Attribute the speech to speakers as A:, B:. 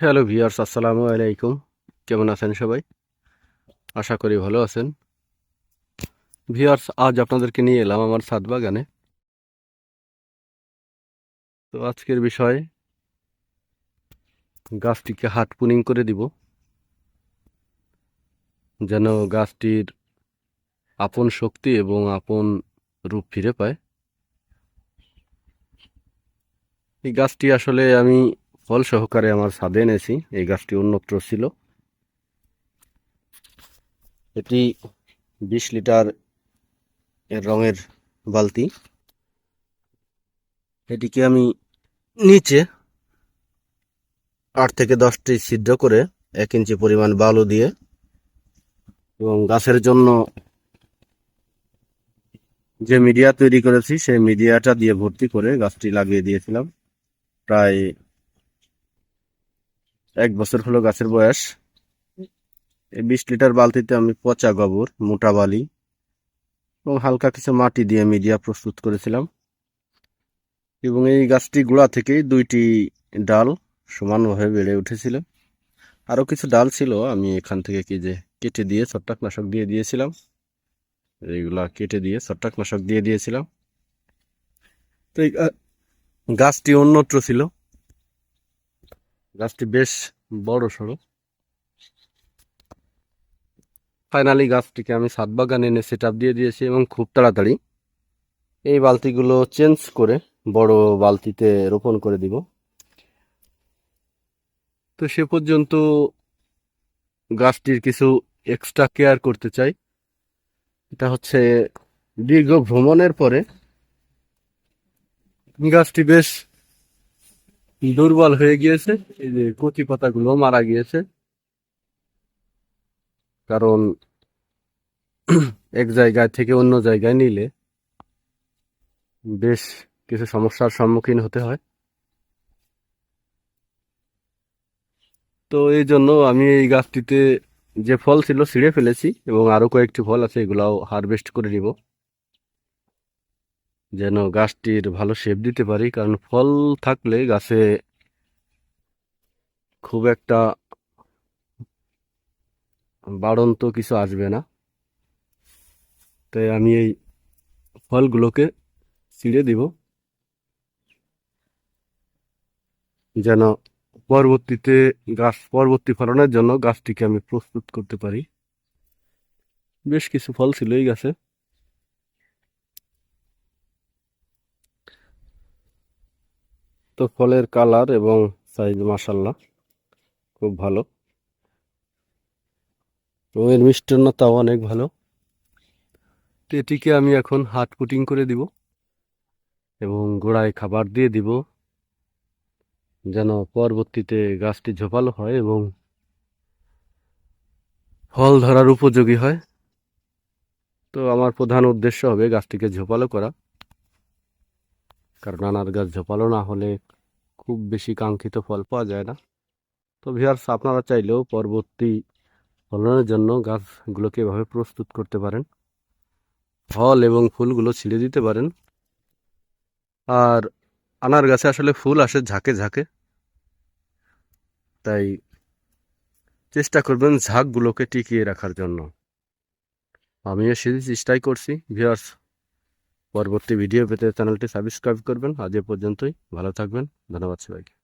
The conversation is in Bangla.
A: হ্যালো ভিউয়ার্স আসসালামু আলাইকুম। কেমন আছেন সবাই? আশা করি ভালো আছেন। ভিউয়ার্স আজ আপনাদেরকে নিয়ে এলাম আমার ছাদ বাগানে। তো আজকের বিষয়, গাছটিকে হাট পুনিং করে দিব। যেন গাছটির আপন শক্তি এবং আপন রূপ ফিরে পায়। এই গাছটি আসলে আমি ফল সহকারে আমার ছাদে এনেছি। এই গাছটি অন্যত্র ছিল। এটি বিশ লিটার এর রঙের বালতি। এটিকে আমি নিচে আট থেকে দশটি ছিদ্র করে এক ইঞ্চি পরিমাণ বালু দিয়ে এবং গাছের জন্য যে মিডিয়া তৈরি করেছি, সেই মিডিয়াটা দিয়ে ভর্তি করে গাছটি লাগিয়ে দিয়েছিলাম। প্রায় এক বছর হলো গাছের বয়স। এই বিশ লিটার বালতিতে আমি পচা গোবর, মোটা বালি এবং হালকা কিছু মাটি দিয়ে মিডিয়া প্রস্তুত করেছিলাম। এবং এই গাছটি গোড়া থেকেই দুইটি ডাল সমানভাবে বেড়ে উঠেছিল। আরও কিছু ডাল ছিল, আমি এখান থেকে কি যে কেটে দিয়ে ছত্রাকনাশক দিয়ে দিয়েছিলাম। এইগুলা কেটে দিয়ে ছত্রাকনাশক দিয়ে দিয়েছিলাম। তো এই গাছটি অন্যত্র ছিল। গাছটি বেশ বড় সড়ো। ফাইনালি গাছটিকে আমি সাত বাগানে এনে সেট দিয়ে দিয়েছি এবং খুব তাড়াতাড়ি এই বালতিগুলো চেঞ্জ করে বড় বালতিতে রোপণ করে দিব। তো সে পর্যন্ত গাছটির কিছু এক্সট্রা কেয়ার করতে চাই। এটা হচ্ছে দীর্ঘ ভ্রমণের পরে গাছটি বেশ দুর্বল হয়ে গিয়েছে, এই যে কচি পাতাগুলো মারা গিয়েছে। কারণ এক জায়গায় থেকে অন্য জায়গায় নিলে বেশ কিছু সমস্যার সম্মুখীন হতে হয়। তো এই জন্য আমি এই গাছটিতে যে ফল ছিল ছিঁড়ে ফেলেছি এবং আরও কয়েকটি ফল আছে, এগুলাও হারভেস্ট করে নিব। যেন গাছটির ভালো শেপ দিতে পারি, কারণ ফল থাকলে গাছে খুব একটা বাড়ন্ত কিছু আসবে না। তাই আমি এই ফলগুলোকে ছিঁড়ে দিব, যেন পরবর্তীতে গাছ, পরবর্তী ফলনের জন্য গাছটিকে আমি প্রস্তুত করতে পারি। বেশ কিছু ফল ছিল এই গাছে। তো ফলের কালার এবং সাইজ মাসাল্লাহ খুব ভালো। এবং এর মিষ্টান্নতাও অনেক ভালো। তো এটিকে আমি এখন হাট পুটিং করে দিব এবং গোড়ায় খাবার দিয়ে দিব, যেন পরবর্তীতে গাছটি ঝোপালো হয় এবং ফল ধরার উপযোগী হয়। তো আমার প্রধান উদ্দেশ্য হবে গাছটিকে ঝোপালো করা। কারণ আনার গাছ ঝোপালো না হলে খুব বেশি কাঙ্ক্ষিত ফল পাওয়া যায় না। তো ভিয়ার্স আপনারা চাইলেও পরবর্তী ফলনের জন্য গাছগুলোকে এভাবে প্রস্তুত করতে পারেন। ফল এবং ফুলগুলো ছিঁড়ে দিতে পারেন। আর আনার গাছে আসলে ফুল আসে ঝাঁকে ঝাঁকে। তাই চেষ্টা করবেন ঝাঁকগুলোকে টিকিয়ে রাখার জন্য। আমিও সেই চেষ্টাই করছি। ভিউয়ার্স পরবর্তী ভিডিও পেতে চ্যানেলটি সাবস্ক্রাইব করবেন। আজ এ পর্যন্তই। ভালো থাকবেন। ধন্যবাদ সবাইকে।